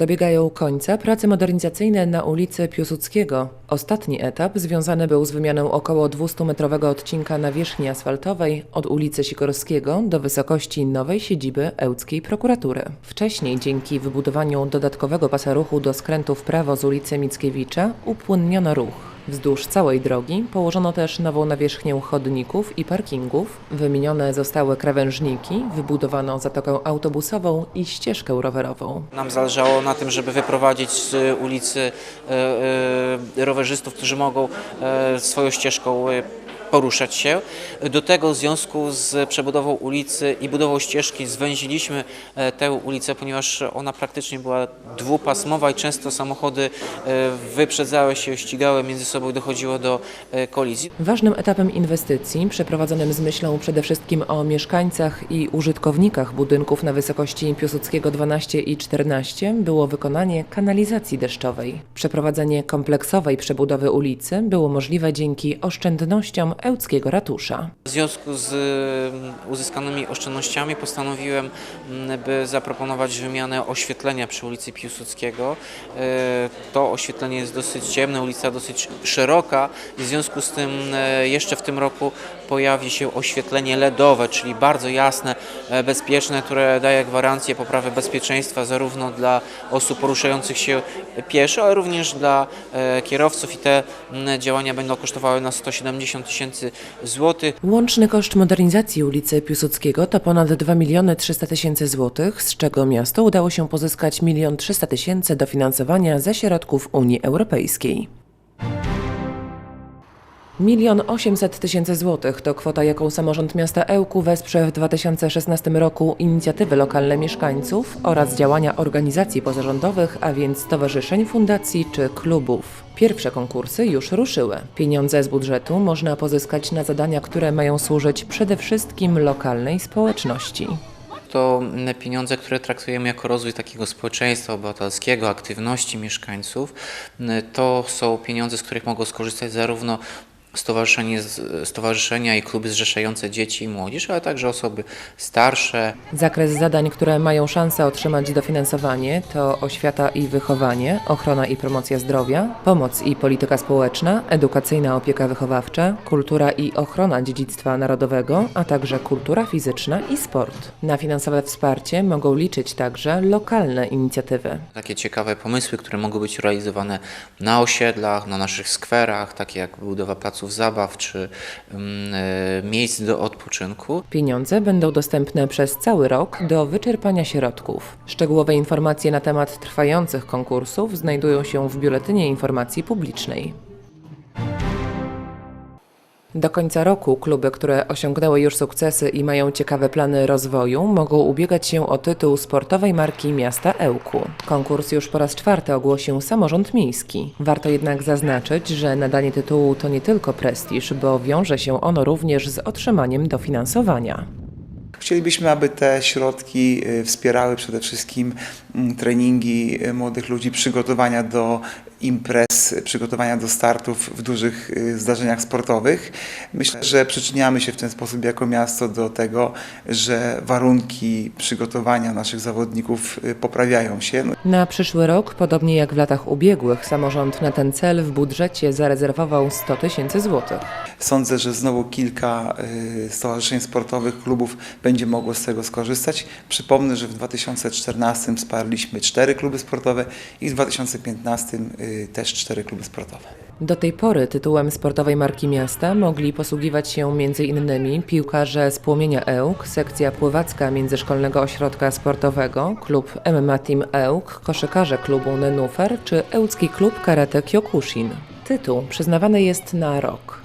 Dobiegają końca prace modernizacyjne na ulicy Piłsudskiego. Ostatni etap związany był z wymianą około 200-metrowego odcinka nawierzchni asfaltowej od ulicy Sikorskiego do wysokości nowej siedziby Ełckiej Prokuratury. Wcześniej dzięki wybudowaniu dodatkowego pasa ruchu do skrętu w prawo z ulicy Mickiewicza upłynniono ruch. Wzdłuż całej drogi położono też nową nawierzchnię chodników i parkingów, wymienione zostały krawężniki, wybudowano zatokę autobusową i ścieżkę rowerową. Nam zależało na tym, żeby wyprowadzić z ulicy e, e, rowerzystów, którzy mogą e, swoją ścieżką poruszać się. Do tego w związku z przebudową ulicy i budową ścieżki zwęziliśmy e, tę ulicę, ponieważ ona praktycznie była dwupasmowa i często samochody e, wyprzedzały się, ścigały między sobą i dochodziło do e, kolizji. Ważnym etapem inwestycji, przeprowadzonym z myślą przede wszystkim o mieszkańcach i użytkownikach budynków na wysokości Piłsudskiego 12 i 14, było wykonanie kanalizacji deszczowej. Przeprowadzenie kompleksowej przebudowy ulicy było możliwe dzięki oszczędnościom ełckiego ratusza. W związku z mm, uzyskanymi oszczędnościami postanowiłem, mm, by zaproponować wymianę oświetlenia przy ulicy Piłsudskiego. E, To oświetlenie jest dosyć ciemne, ulica dosyć szeroka w związku z tym e, jeszcze w tym roku pojawi się oświetlenie LEDowe, czyli bardzo jasne, e, bezpieczne, które daje gwarancję poprawy bezpieczeństwa zarówno dla osób poruszających się pieszo, ale również dla e, kierowców i te działania będą kosztowały nas 170 tysięcy złotych. Łączny koszt modernizacji ulicy Piłsudskiego to ponad 2 miliony 300 tysięcy złotych, z czego miasto udało się pozyskać 1 300 tysięcy dofinansowania ze środków Unii Europejskiej. Milion 800 tysięcy złotych to kwota, jaką samorząd miasta Ełku wesprze w 2016 roku inicjatywy lokalne mieszkańców oraz działania organizacji pozarządowych, a więc stowarzyszeń, fundacji czy klubów. Pierwsze konkursy już ruszyły. Pieniądze z budżetu można pozyskać na zadania, które mają służyć przede wszystkim lokalnej społeczności. To mm, pieniądze, które traktujemy jako rozwój takiego społeczeństwa obywatelskiego, aktywności mieszkańców. Mm, To są pieniądze, z których mogą skorzystać zarówno stowarzyszenie, stowarzyszenia i kluby zrzeszające dzieci i młodzież, ale także osoby starsze, Zakres zadań, które mają szansę otrzymać dofinansowanie to oświata i wychowanie, ochrona i promocja zdrowia, pomoc i polityka społeczna, edukacyjna opieka wychowawcza, kultura i ochrona dziedzictwa narodowego, a także kultura fizyczna i sport. Na finansowe wsparcie mogą liczyć także lokalne inicjatywy. takie ciekawe pomysły, które mogą być realizowane na osiedlach, na naszych skwerach, takie jak budowa placów zabaw czy mm, e, miejsc do odpoczynku. Pieniądze będą dostępne przez cały rok do wyczerpania środków. Szczegółowe informacje na temat trwających konkursów znajdują się w Biuletynie Informacji Publicznej. Do końca roku kluby, które osiągnęły już sukcesy i mają ciekawe plany rozwoju, mogą ubiegać się o tytuł sportowej marki miasta Ełku. Konkurs już po raz czwarty ogłosił samorząd miejski. Warto jednak zaznaczyć, że nadanie tytułu to nie tylko prestiż, bo wiąże się ono również z otrzymaniem dofinansowania. Chcielibyśmy, aby te środki y, wspierały przede wszystkim mm, treningi y, młodych ludzi, przygotowania do imprez, przygotowania do startów w dużych y, zdarzeniach sportowych. Myślę, że przyczyniamy się w ten sposób jako miasto do tego, że warunki przygotowania naszych zawodników poprawiają się. No, Na przyszły rok, podobnie jak w latach ubiegłych, samorząd na ten cel w budżecie zarezerwował 100 tysięcy złotych. Sądzę, że znowu kilka stowarzyszeń sportowych, klubów będzie mogło z tego skorzystać. Przypomnę, że w 2014 wsparliśmy cztery kluby sportowe i w 2015 y, też cztery kluby sportowe. Do tej pory tytułem sportowej marki miasta mogli posługiwać się m.in. piłkarze z Płomienia Ełk, sekcja pływacka Międzyszkolnego Ośrodka Sportowego, klub MMA Team Ełk, koszykarze klubu Nenufer czy Ełcki Klub Karate Kyokushin. Tytuł przyznawany jest na rok.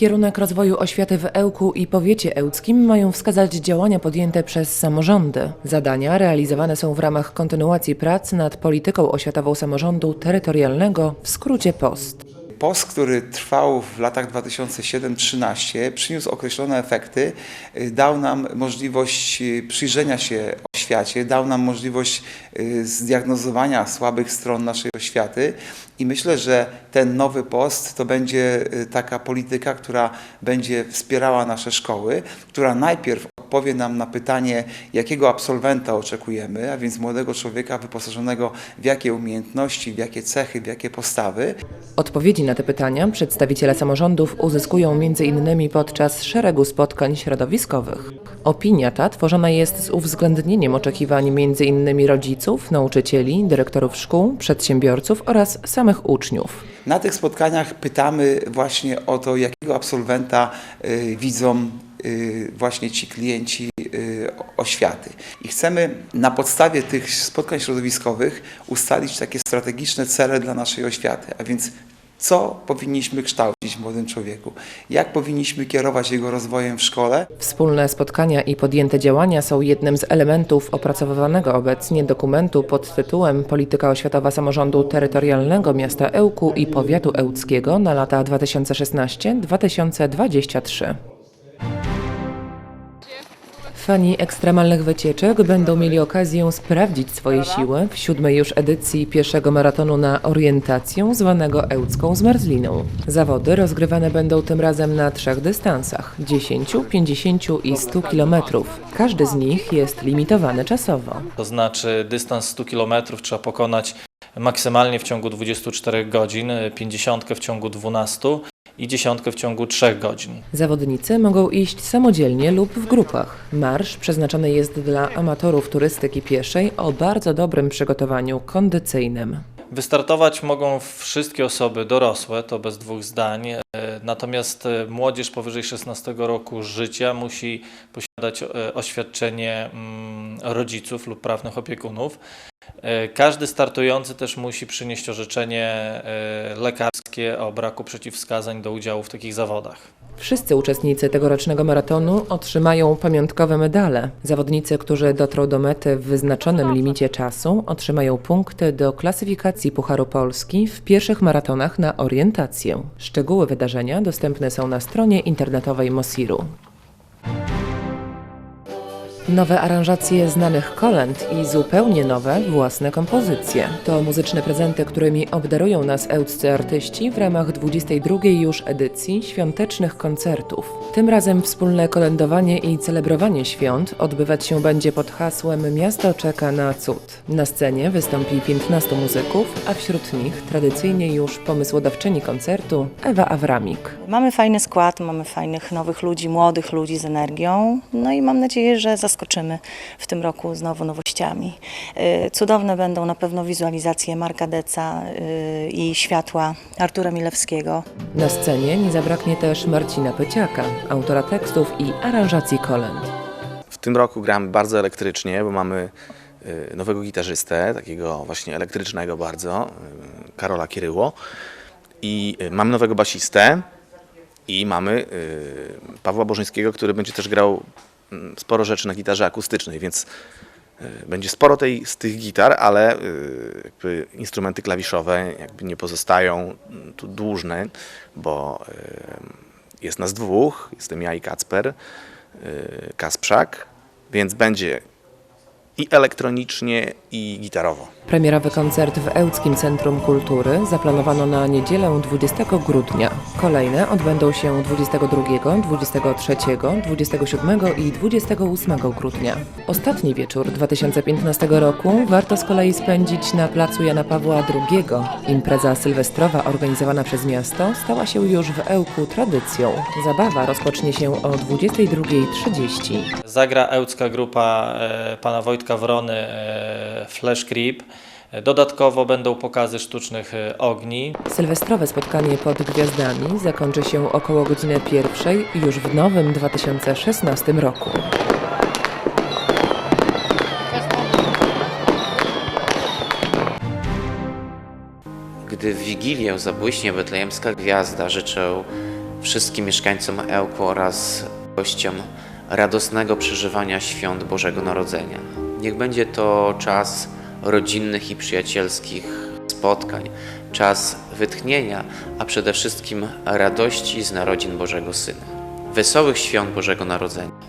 Kierunek rozwoju oświaty w Ełku i powiecie ełckim mają wskazać działania podjęte przez samorządy. Zadania realizowane są w ramach kontynuacji prac nad polityką oświatową samorządu terytorialnego, w skrócie POST. POS, który trwał w latach 2007-2013, przyniósł określone efekty, y, dał nam możliwość y, przyjrzenia się oświacie, dał nam możliwość y, zdiagnozowania słabych stron naszej oświaty i myślę, że ten nowy post to będzie y, taka polityka, która będzie wspierała nasze szkoły, która najpierw odpowie nam na pytanie, jakiego absolwenta oczekujemy, a więc młodego człowieka wyposażonego w jakie umiejętności, w jakie cechy, w jakie postawy. Odpowiedzi na te pytania przedstawiciele samorządów uzyskują m.in. podczas szeregu spotkań środowiskowych. Opinia ta tworzona jest z uwzględnieniem oczekiwań m.in. rodziców, nauczycieli, dyrektorów szkół, przedsiębiorców oraz samych uczniów. Na tych spotkaniach pytamy właśnie o to, jakiego absolwenta y, widzą y, właśnie ci klienci y, oświaty. I chcemy na podstawie tych spotkań środowiskowych ustalić takie strategiczne cele dla naszej oświaty, a więc co powinniśmy kształcić młodym człowieku, jak powinniśmy kierować jego rozwojem w szkole, Wspólne spotkania i podjęte działania są jednym z elementów opracowywanego obecnie dokumentu pod tytułem Polityka oświatowa samorządu terytorialnego miasta Ełku i powiatu ełckiego na lata 2016-2023. Fani ekstremalnych wycieczek będą mieli okazję sprawdzić swoje siły w siódmej już edycji pierwszego maratonu na orientację zwanego Ełcką Zmarzliną. Zawody rozgrywane będą tym razem na trzech dystansach 10, 50 i 100 kilometrów. Każdy z nich jest limitowany czasowo. To znaczy dystans 100 km trzeba pokonać maksymalnie w ciągu 24 godzin, 50 w ciągu 12 i dziesiątkę w ciągu 3 godzin. Zawodnicy mogą iść samodzielnie lub w grupach. Marsz przeznaczony jest dla amatorów turystyki pieszej o bardzo dobrym przygotowaniu kondycyjnym. Wystartować mogą wszystkie osoby dorosłe, to bez dwóch zdań. E, Natomiast e, młodzież powyżej 16 roku życia musi posiadać e, oświadczenie mm, rodziców lub prawnych opiekunów. E, Każdy startujący też musi przynieść orzeczenie e, lekarskie o braku przeciwwskazań do udziału w takich zawodach. Wszyscy uczestnicy tegorocznego maratonu otrzymają pamiątkowe medale. Zawodnicy, którzy dotrą do mety w wyznaczonym limicie czasu, otrzymają punkty do klasyfikacji Pucharu Polski w pierwszych maratonach na orientację. Szczegóły wydarzenia dostępne są na stronie internetowej Mosiru. Nowe aranżacje znanych kolęd i zupełnie nowe własne kompozycje. To muzyczne prezenty, którymi obdarują nas ełccy artyści w ramach 22 już edycji świątecznych koncertów. Tym razem wspólne kolędowanie i celebrowanie świąt odbywać się będzie pod hasłem Miasto czeka na cud. Na scenie wystąpi 15 muzyków, a wśród nich tradycyjnie już pomysłodawczyni koncertu Ewa Awramik. Mamy fajny skład, mamy fajnych nowych ludzi, młodych ludzi z energią. No i mam nadzieję, że zaskoczymy w tym roku znowu nowościami. Y, Cudowne będą na pewno wizualizacje Marka Deca y, i światła Artura Milewskiego. Na scenie nie zabraknie też Marcina Pyciaka, autora tekstów i aranżacji kolęd. W tym roku gramy bardzo elektrycznie, bo mamy y, nowego gitarzystę, takiego właśnie elektrycznego bardzo, Karola Kieryło. I mamy nowego basistę i mamy Pawła Bożyńskiego, który będzie też grał sporo rzeczy na gitarze akustycznej, więc y, będzie sporo tej, z tych gitar, ale jakby instrumenty klawiszowe jakby nie pozostają mm, tu dłużne, bo y, jest nas dwóch, jestem ja i Kacper. Kasprzak, więc będzie i elektronicznie, i gitarowo. Premierowy koncert w Ełckim Centrum Kultury zaplanowano na niedzielę 20 grudnia. Kolejne odbędą się 22, 23, 27 i 28 grudnia. Ostatni wieczór 2015 roku warto z kolei spędzić na placu Jana Pawła II. Impreza sylwestrowa organizowana przez miasto stała się już w Ełku tradycją. Zabawa rozpocznie się o 22.30. Zagra ełcka grupa e, pana Wojtka Wrony e, Flash Creep. E, Dodatkowo będą pokazy sztucznych e, ogni. Sylwestrowe spotkanie pod gwiazdami zakończy się około godziny pierwszej już w nowym 2016 roku. Gdy w Wigilię zabłyśnie betlejemska gwiazda, życzę wszystkim mieszkańcom Ełku oraz gościom radosnego przeżywania świąt Bożego Narodzenia. Niech będzie to czas rodzinnych i przyjacielskich spotkań, czas wytchnienia, a przede wszystkim radości z narodzin Bożego Syna. Wesołych świąt Bożego Narodzenia.